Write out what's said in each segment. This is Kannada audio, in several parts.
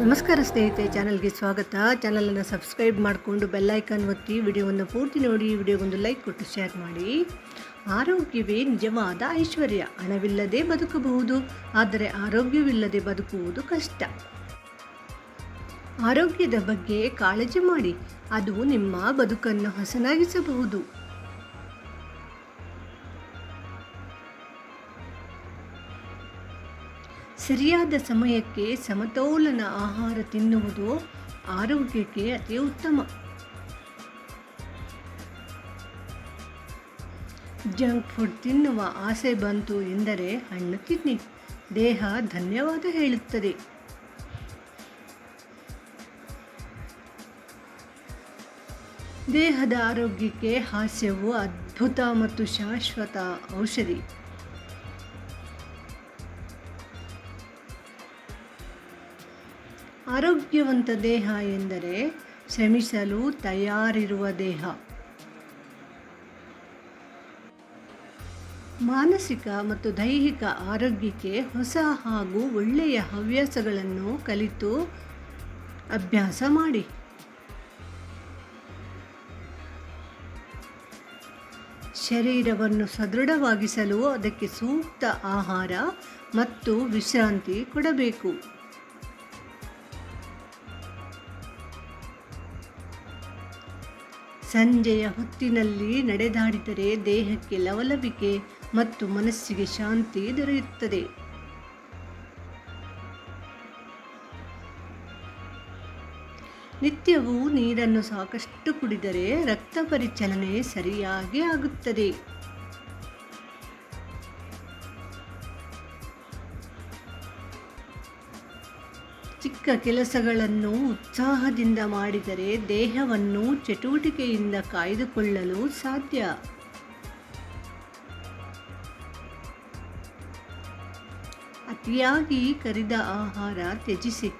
ನಮಸ್ಕಾರ ಸ್ನೇಹಿತೆ ಚಾನಲ್ಗೆ ಸ್ವಾಗತ. ಚಾನಲನ್ನು ಸಬ್ಸ್ಕ್ರೈಬ್ ಮಾಡಿಕೊಂಡು ಬೆಲ್ಲೈಕನ್ ಒತ್ತಿ ವಿಡಿಯೋವನ್ನು ಪೂರ್ತಿ ನೋಡಿ, ವಿಡಿಯೋಗೊಂದು ಲೈಕ್ ಕೊಟ್ಟು ಶೇರ್ ಮಾಡಿ. ಆರೋಗ್ಯವೇ ನಿಜವಾದ ಐಶ್ವರ್ಯ. ಹಣವಿಲ್ಲದೆ ಬದುಕಬಹುದು, ಆದರೆ ಆರೋಗ್ಯವಿಲ್ಲದೆ ಬದುಕುವುದು ಕಷ್ಟ. ಆರೋಗ್ಯದ ಬಗ್ಗೆ ಕಾಳಜಿ ಮಾಡಿ, ಅದು ನಿಮ್ಮ ಬದುಕನ್ನು ಹಸನಾಗಿಸಬಹುದು. ಸರಿಯಾದ ಸಮಯಕ್ಕೆ ಸಮತೋಲನ ಆಹಾರ ತಿನ್ನುವುದು ಆರೋಗ್ಯಕ್ಕೆ ಅತಿ ಉತ್ತಮ. ಜಂಕ್ ಫುಡ್ ತಿನ್ನುವ ಆಸೆ ಬಂತು ಎಂದರೆ ಹಣ್ಣು ತಿನ್ನಿ. ದೇಹ ಧನ್ಯವಾದ ಹೇಳುತ್ತದೆ. ದೇಹದ ಆರೋಗ್ಯಕ್ಕೆ ಹಾಸ್ಯವು ಅದ್ಭುತ ಮತ್ತು ಶಾಶ್ವತ ಔಷಧಿ. ಆರೋಗ್ಯವಂತ ದೇಹ ಎಂದರೆ ಶ್ರಮಿಸಲು ತಯಾರಿರುವ ದೇಹ. ಮಾನಸಿಕ ಮತ್ತು ದೈಹಿಕ ಆರೋಗ್ಯಕ್ಕೆ ಹೊಸ ಹಾಗೂ ಒಳ್ಳೆಯ ಹವ್ಯಾಸಗಳನ್ನು ಕಲಿತು ಅಭ್ಯಾಸ ಮಾಡಿ. ಶರೀರವನ್ನು ಸದೃಢವಾಗಿಸಲು ಅದಕ್ಕೆ ಸೂಕ್ತ ಆಹಾರ ಮತ್ತು ವಿಶ್ರಾಂತಿ ಕೊಡಬೇಕು. ಸಂಜೆಯ ಹೊತ್ತಿನಲ್ಲಿ ನಡೆದಾಡಿದರೆ ದೇಹಕ್ಕೆ ಲವಲವಿಕೆ ಮತ್ತು ಮನಸ್ಸಿಗೆ ಶಾಂತಿ ದೊರೆಯುತ್ತದೆ. ನಿತ್ಯವೂ ನೀರನ್ನು ಸಾಕಷ್ಟು ಕುಡಿದರೆ ರಕ್ತ ಪರಿಚಲನೆ ಸರಿಯಾಗಿ ಆಗುತ್ತದೆ. ಚಿಕ್ಕ ಕೆಲಸಗಳನ್ನು ಉತ್ಸಾಹದಿಂದ ಮಾಡಿದರೆ ದೇಹವನ್ನು ಚಟುವಟಿಕೆಯಿಂದ ಕಾಯ್ದುಕೊಳ್ಳಲು ಸಾಧ್ಯ. ಅತಿಯಾಗಿ ಕರಿದ ಆಹಾರ ತ್ಯಜಿಸಿ,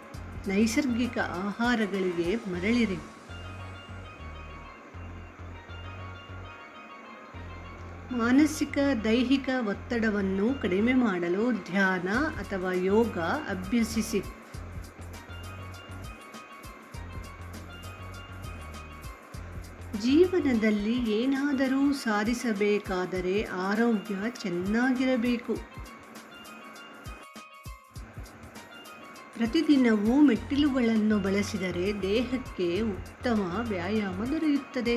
ನೈಸರ್ಗಿಕ ಆಹಾರಗಳಿಗೆ ಮರಳಿರಿ. ಮಾನಸಿಕ, ದೈಹಿಕ ಒತ್ತಡವನ್ನು ಕಡಿಮೆ ಮಾಡಲು ಧ್ಯಾನ ಅಥವಾ ಯೋಗ ಅಭ್ಯಸಿಸಿ. ಜೀವನದಲ್ಲಿ ಏನಾದರೂ ಸಾಧಿಸಬೇಕಾದರೆ ಆರೋಗ್ಯ ಚೆನ್ನಾಗಿರಬೇಕು. ಪ್ರತಿದಿನವೂ ಮೆಟ್ಟಿಲುಗಳನ್ನು ಬಳಸಿದರೆ ದೇಹಕ್ಕೆ ಉತ್ತಮ ವ್ಯಾಯಾಮ ದೊರೆಯುತ್ತದೆ.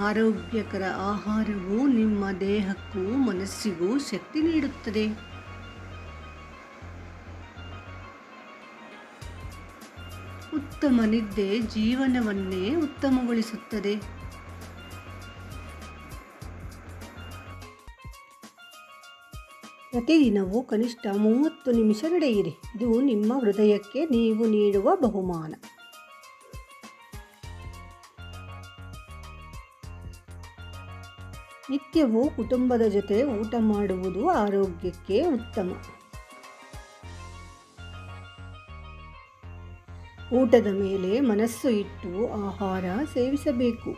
ಆರೋಗ್ಯಕರ ಆಹಾರವು ನಿಮ್ಮ ದೇಹಕ್ಕೂ ಮನಸ್ಸಿಗೂ ಶಕ್ತಿ ನೀಡುತ್ತದೆ. ಉತ್ತಮ ನಿದ್ದೆ ಜೀವನವನ್ನೇ ಉತ್ತಮಗೊಳಿಸುತ್ತದೆ. ಪ್ರತಿದಿನವೂ ಕನಿಷ್ಠ ಮೂವತ್ತು ನಿಮಿಷ ನಡೆಯಿರಿ. ಇದು ನಿಮ್ಮ ಹೃದಯಕ್ಕೆ ನೀವು ನೀಡುವ ಬಹುಮಾನ. ನಿತ್ಯವೂ ಕುಟುಂಬದ ಜೊತೆ ಊಟ ಮಾಡುವುದು ಆರೋಗ್ಯಕ್ಕೆ ಉತ್ತಮ. ಊಟದ ಮೇಲೆ ಮನಸ್ಸು ಇಟ್ಟು ಆಹಾರ ಸೇವಿಸಬೇಕು.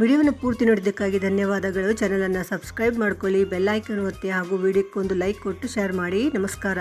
ವಿಡಿಯೋನ ಪೂರ್ತಿ ನೋಡಿದ್ದಕ್ಕಾಗಿ ಧನ್ಯವಾದಗಳು. ಚಾನಲನ್ನು ಸಬ್ಸ್ಕ್ರೈಬ್ ಮಾಡ್ಕೊಳ್ಳಿ ಬೆಲ್ಲೈಕನ್ ಒತ್ತಿ ಹಾಗೂ ವಿಡಿಯೋಕ್ಕೊಂದು ಲೈಕ್ ಕೊಟ್ಟು ಶೇರ್ ಮಾಡಿ. ನಮಸ್ಕಾರ.